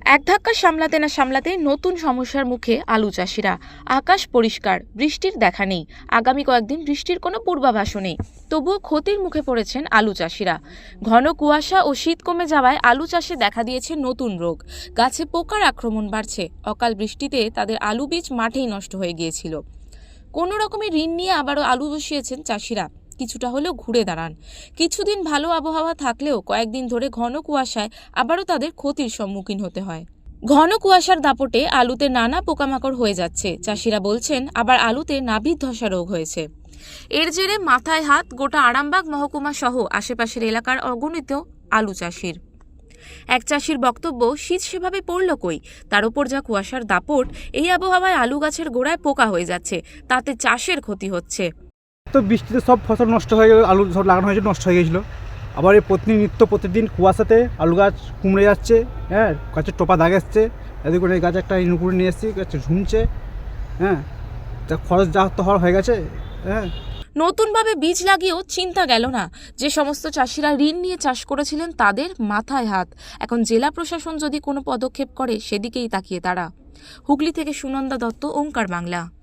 এক ধাক্কা সামলাতে না সামলাতে নতুন সমস্যার মুখে আলু চাষিরা। আকাশ পরিষ্কার, বৃষ্টির দেখা নেই। আগামী কয়েকদিন বৃষ্টির কোনো পূর্বাভাসও নেই। তবুও ক্ষতির মুখে পড়েছেন আলু চাষিরা। ঘন কুয়াশা ও শীত কমে যাওয়ায় আলু চাষে দেখা দিয়েছে নতুন রোগ। গাছে পোকার আক্রমণ বাড়ছে। অকাল বৃষ্টিতে তাদের আলু বীজ মাঠেই নষ্ট হয়ে গিয়েছিল। কোনো রকমের ঋণ নিয়ে আবারও আলু বসিয়েছেন চাষিরা। কিছুটা হলেও ঘুরে দাঁড়ান। কিছুদিন ভালো আবহাওয়া থাকলেও কয়েকদিন ধরে ঘন কুয়াশায় আবারও তাদের ক্ষতির সম্মুখীন হতে হয়। ঘন কুয়াশার দাপটে আলুতে নানা পোকামাকড় হয়ে যাচ্ছে। চাষিরা বলছেন, আবার আলুতে নাভির ধসা রোগ হয়েছে। এর জেরে মাথায় হাত, গোটা আরামবাগ মহকুমা সহ আশেপাশের এলাকার অগণিত আলু চাষির। এক চাষির বক্তব্য, শীত সেভাবে পড়ল কই? তার উপর যা কুয়াশার দাপট, এই আবহাওয়ায় আলু গাছের গোড়ায় পোকা হয়ে যাচ্ছে। তাতে চাষের ক্ষতি হচ্ছে। বৃষ্টিতে সব ফসল নষ্ট হয়ে গেল, আলু সব লাগানো হয়েছে, নষ্ট হয়ে গেছিল। আবার এই প্রতিদিন নিত্য প্রতিদিন কুয়াশাতে আলু গাছ কুমড়ে যাচ্ছে হ্যাঁ গাছের টোপা দাগ এসছে। এদিকে করে এই গাছ একটা ইনুকুড়ে নিয়ে এসেছি, গাছে ঝুমছে হ্যাঁ। তা খরচ যা তো হওয়ার হয়ে গেছে হ্যাঁ। নতুনভাবে বীজ লাগিয়েও চিন্তা গেল না। যে সমস্ত চাষিরা ঋণ নিয়ে চাষ করেছিলেন তাদের মাথায় হাত। এখন জেলা প্রশাসন যদি কোনো পদক্ষেপ করে, সেদিকেই তাকিয়ে তারা। হুগলি থেকে সুনন্দা দত্ত, ওঙ্কার বাংলা।